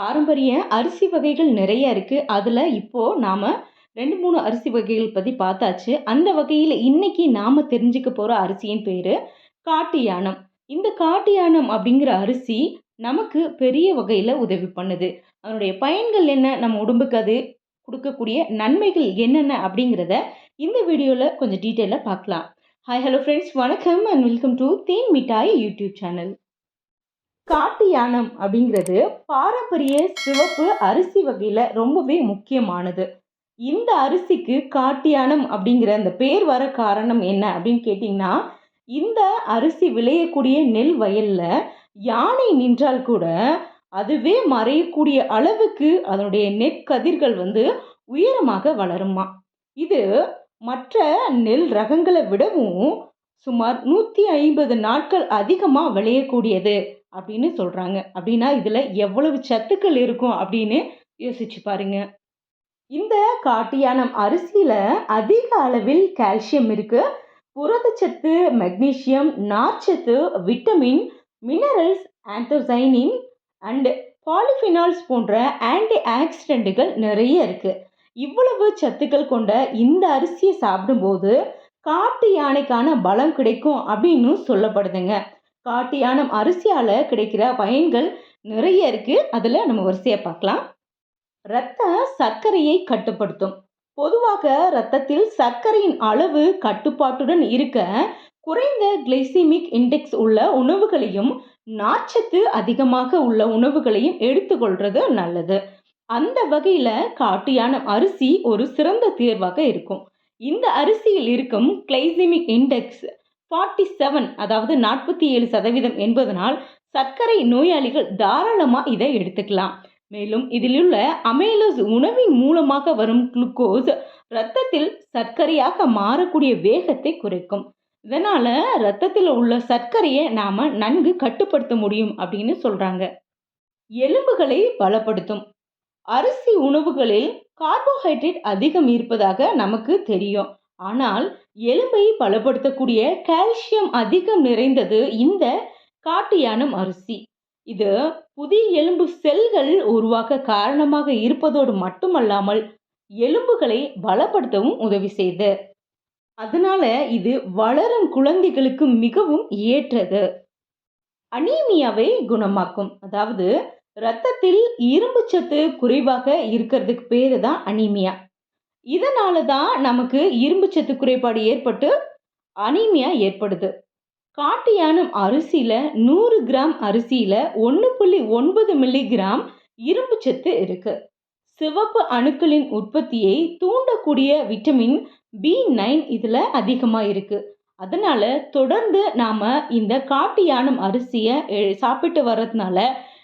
பாரம்பரிய அரிசி வகைகள் நிறைய இருக்குது அதில் இப்போது நாம் ரெண்டு மூணு அரிசி வகைகள் பற்றி பார்த்தாச்சு. அந்த வகையில் இன்னைக்கு நாம் தெரிஞ்சுக்க போகிற அரிசியின் பேர் காட்டு யானம் இந்த காட்டு யானம் அப்படிங்கிற அரிசி நமக்கு பெரிய வகையில் உதவி பண்ணுது. அதனுடைய பயன்கள் என்ன? நம்ம உடம்புக்கு அது கொடுக்கக்கூடிய நன்மைகள் என்னென்ன அப்படிங்கிறத இந்த வீடியோவில் கொஞ்சம் டீட்டெயிலாக பார்க்கலாம். ஹாய் ஹலோ ஃப்ரெண்ட்ஸ் வணக்கம் and welcome to Then Mittai YouTube channel. காட்டு யானம் அப்படிங்கிறது பாரம்பரிய சிவப்பு அரிசி வகையில் ரொம்பவே முக்கியமானது. இந்த அரிசிக்கு காட்டு யானம் அப்படிங்கிற அந்த பேர் வர காரணம் என்ன அப்படின்னு கேட்டிங்கன்னா இந்த அரிசி விளையக்கூடிய நெல் வயலில் யானை நின்றால் கூட அதுவே மறையக்கூடிய அளவுக்கு அதனுடைய நெற்கதிர்கள் வந்து உயரமாக வளருமா? இது மற்ற நெல் ரகங்களை விடவும் சுமார் நூற்றி ஐம்பது நாட்கள் அதிகமாக விளையக்கூடியது. அப்படின்னு சொல்கிறாங்க அப்படின்னா இதில் எவ்வளவு சத்துக்கள் இருக்கும் அப்படின்னு யோசிச்சு பாருங்க. இந்த காட்டியானம் அரிசியில் அதிக அளவில் கால்சியம் இருக்குது புரதச்சத்து மெக்னீசியம் நார்ச்சத்து vitamin minerals anthocyanin and polyphenols போன்ற ஆன்டி ஆக்சிடென்ட்டுகள் நிறைய இருக்குது இவ்வளவு சத்துக்கள் கொண்ட இந்த அரிசியை சாப்பிடும்போது காட்டு யானைக்கான பலம் கிடைக்கும் அப்படின்னு சொல்லப்படுதுங்க. காட்டியானம் அரிசியால் கிடைக்கிற பயன்கள் நிறைய இருக்குது அதில் நம்ம வரிசையாக பார்க்கலாம். இரத்த சர்க்கரையை கட்டுப்படுத்தும். பொதுவாக இரத்தத்தில் சர்க்கரையின் அளவு கட்டுப்பாட்டுடன் இருக்க குறைந்த கிளைசிமிக் இண்டெக்ஸ் உள்ள உணவுகளையும் நாச்சத்து அதிகமாக உள்ள உணவுகளையும் எடுத்துக்கொள்றது நல்லது. அந்த வகையில் காட்டியான அரிசி ஒரு சிறந்த தேர்வாக இருக்கும். இந்த அரிசியில் இருக்கும் கிளைசிமிக் இண்டெக்ஸ் ஃபார்ட்டி செவன் அதாவது நாற்பத்தி ஏழு சதவீதம் என்பதனால் சர்க்கரை நோயாளிகள் தாராளமாக இதை எடுத்துக்கலாம். மேலும் இதிலுள்ள அமைலோஸ் உணவின் மூலமாக வரும் குளுக்கோஸ் இரத்தத்தில் சர்க்கரையாக மாறக்கூடிய வேகத்தை குறைக்கும். இதனால் இரத்தத்தில் உள்ள சர்க்கரையை நாம் நன்கு கட்டுப்படுத்த முடியும் அப்படின்னு சொல்கிறாங்க எலும்புகளை பலப்படுத்தும். அரிசி உணவுகளில் கார்போஹைட்ரேட் அதிகம் இருப்பதாக நமக்கு தெரியும். ஆனால் எலும்பை பலப்படுத்தக்கூடிய கால்சியம் அதிகம் நிறைந்தது இந்த காட்டியானம் அரிசி. இது புதிய எலும்பு செல்கள் உருவாக்க காரணமாக இருப்பதோடு மட்டுமல்லாமல் எலும்புகளை பலப்படுத்தவும் உதவி செய்து. அதனால இது வளரும் குழந்தைகளுக்கு மிகவும் ஏற்றது. அனீமியாவை குணமாக்கும். அதாவது இரத்தத்தில் இரும்பு சத்து குறைவாக இருக்கிறதுக்கு பேரு தான் அனீமியா. இதனால தான் நமக்கு இரும்பு சத்து குறைபாடு ஏற்பட்டு அனீமியா ஏற்படுது. காட்டு யானம் அரிசியில் நூறு கிராம் அரிசியில் ஒன்று புள்ளி ஒன்பது மில்லிகிராம் இரும்பு சத்து இருக்கு. சிவப்பு அணுக்களின் உற்பத்தியை தூண்டக்கூடிய விட்டமின் பி நைன் இதில் அதிகமாக இருக்குது அதனால் தொடர்ந்து நாம் இந்த காட்டு யானம் அரிசியை சாப்பிட்டு வர்றதுனால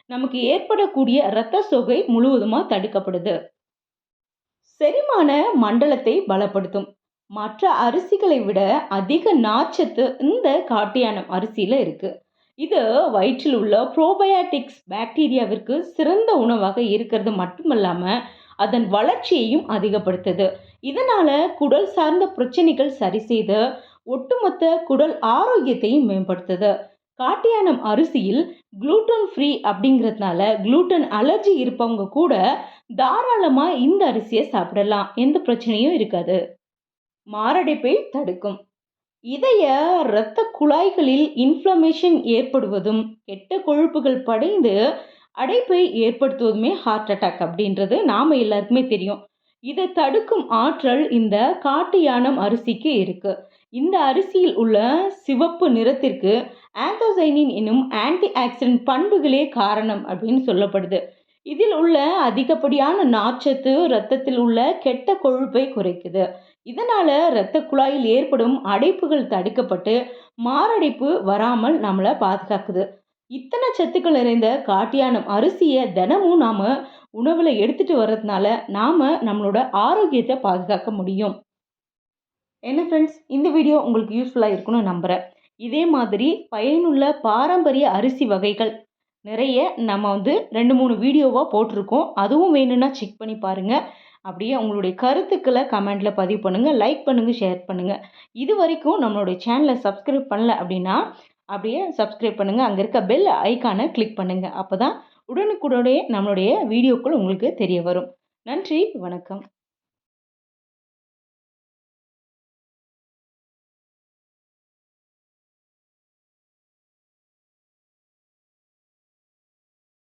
நமக்கு ஏற்படக்கூடிய இரத்த சோகை முழுவதுமாக தடுக்கப்படுது. செரிமான மண்டலத்தை பலப்படுத்தும். மற்ற அரிசிகளை விட அதிக நாச்சத்து இந்த காட்டியானம் அரிசியில் இருக்குது இது வயிற்றில் உள்ள ப்ரோபயாட்டிக்ஸ் பாக்டீரியாவிற்கு சிறந்த உணவாக இருக்கிறது மட்டுமல்லாமல் அதன் வளர்ச்சியையும் அதிகப்படுத்துது. இதனால் குடல் சார்ந்த பிரச்சனைகள் சரி செய்து ஒட்டுமொத்த குடல் ஆரோக்கியத்தையும் மேம்படுத்துது. காட்டியானம் அரிசியில் குளூட்டன் ஃப்ரீ அப்படிங்கிறதுனால குளூட்டன் அலர்ஜி இருப்பவங்க கூட தாராளமாக இந்த அரிசியை சாப்பிடலாம். எந்த பிரச்சனையும் இருக்காது. மாரடைப்பை தடுக்கும். இதய இரத்த குழாய்களில் இன்ஃப்ளமேஷன் ஏற்படுவதும் கெட்ட கொழுப்புகள் படைந்து அடைப்பை ஏற்படுத்துவதுமே ஹார்ட் அட்டாக் அப்படின்றது நாம் எல்லாருக்குமே தெரியும். இதை தடுக்கும் ஆற்றல் இந்த காட்டு யானம் அரிசிக்கு இருக்கு. இந்த அரிசியில் உள்ள சிவப்பு நிறத்திற்கு ஆந்தோசைனின் என்னும் ஆன்டி ஆக்சிடென்ட் பண்புகளே காரணம் அப்படின்னு சொல்லப்படுது. இதில் உள்ள அதிகப்படியான நாச்சத்து இரத்தத்தில் உள்ள கெட்ட கொழுப்பை குறைக்குது. இதனால் இரத்த குழாயில் ஏற்படும் அடைப்புகள் தடுக்கப்பட்டு மாரடைப்பு வராமல் நம்மளை பாதுகாக்குது. இத்தனை சத்துக்கள் நிறைந்த காட்டியானம் அரிசியை தினமும் நாம் உணவில் எடுத்துகிட்டு வர்றதுனால நாம் நம்மளோட ஆரோக்கியத்தை பாதுகாக்க முடியும். என்ன ஃப்ரெண்ட்ஸ் இந்த வீடியோ உங்களுக்கு யூஸ்ஃபுல்லாக இருக்கும்னு நம்புகிறேன் இதே மாதிரி பயனுள்ள பாரம்பரிய அரிசி வகைகள் நிறைய நம்ம வந்து ரெண்டு மூணு வீடியோவாக போட்டிருக்கோம். அதுவும் வேணும்னா செக் பண்ணி பாருங்கள் அப்படியே உங்களுடைய கருத்துக்களை கமெண்டில் பதிவு பண்ணுங்கள் லைக் பண்ணுங்கள் ஷேர் பண்ணுங்கள் இது வரைக்கும் நம்மளுடைய சேனலை சப்ஸ்கிரைப் பண்ணல அப்படின்னா அப்படியே சப்ஸ்கிரைப் பண்ணுங்கள் அங்கே இருக்க பெல் ஐக்கானை கிளிக் பண்ணுங்கள் அப்போ தான் உடனுக்குடனே நம்மளுடைய வீடியோக்கள் உங்களுக்கு தெரிய வரும். நன்றி. வணக்கம்.